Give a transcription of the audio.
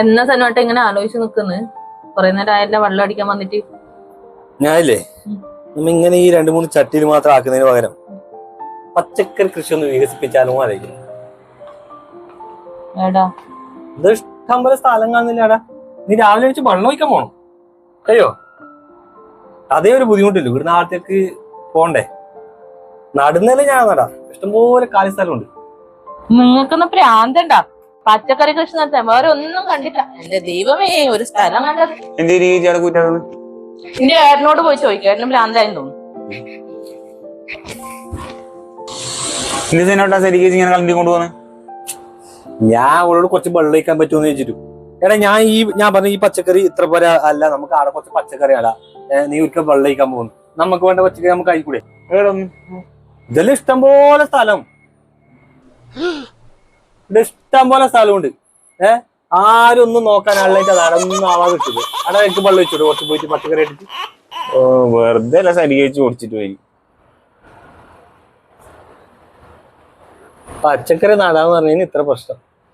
എന്നാ സനുവായിട്ട് ഇങ്ങനെ ആലോചിച്ച് നിക്കുന്നു. കൊറേ നേരം ആയല്ലേ വെള്ളം അടിക്കാൻ വന്നിട്ട്. ഞാനില്ലേ. നമ്മ ഇങ്ങനെ ഈ രണ്ടു മൂന്ന് ചട്ടിയിൽ മാത്രം ആക്കുന്നതിന് പകരം പച്ചക്കറി കൃഷി ഒന്ന് വികസിപ്പിച്ചാലും ഇഷ്ടംപോലെ ഏടാ ഇത് ഇഷ്ടം പോലെ സ്ഥലം കാണുന്നില്ലടാ. നീ രാവിലെ വെച്ച് വെള്ളം ഒഴിക്കാൻ പോണം? കഴിയോ അതേ ഒരു ബുദ്ധിമുട്ടില്ല? ഇവിടുന്ന് നാളത്തേക്ക് പോണ്ടേ? നടുന്നല്ലേ ഞാൻ നടാ ഇഷ്ടംപോലെ കാലി സ്ഥലമുണ്ട് നിങ്ങൾക്കൊന്ന് പ്രാന്തണ്ട. പച്ചക്കറി കൃഷി നടത്താൻ വേറെ ഒന്നും കണ്ടില്ല എന്റെ ദൈവമേ ഒരു സ്ഥലം കണ്ടത് എന്റെ ഏട്ടനോട് പോയി ചോദിക്കും ഏട്ടനും ഭ്രാന്തായെന്ന് തോന്നുന്നു. ഇങ്ങനെ കൊണ്ടുപോകുന്നത് ഞാൻ അവളോട് കുറച്ച് വെള്ളം ഒഴിക്കാൻ പറ്റുമെന്ന് ചോദിച്ചിട്ടു. എടാ ഞാൻ ഈ ഞാൻ പറഞ്ഞ ഈ പച്ചക്കറി ഇത്ര പോലെ അല്ല നമുക്ക് ആടെ കുറച്ച് പച്ചക്കറി അടാ നീ ഒരിക്കൽ വെള്ളം ഒഴിക്കാൻ പോകുന്നു. നമുക്ക് വേണ്ട പച്ചക്കറി നമുക്ക് ആയിക്കൂടെ. ഇതെല്ലാം ഇഷ്ടം പോലെ സ്ഥലം. ഇവിടെ ഇഷ്ടം പോലെ സ്ഥലമുണ്ട്. ഏഹ് ആരും ഒന്നും നോക്കാൻ ആളിലേക്ക് അത് ആവാ കിട്ടുക അവിടെ എനിക്ക് പള്ളി വെച്ചിട്ട് കുറച്ച് പോയിട്ട് പച്ചക്കറി ഇട്ടിട്ട്. ഓ വെറുതെ അല്ല സരിക വെച്ച് ഓടിച്ചിട്ട് പോയി. പച്ചക്കറി നടാന്ന് പറഞ്ഞതിന് ഇത്ര പ്രശ്നം.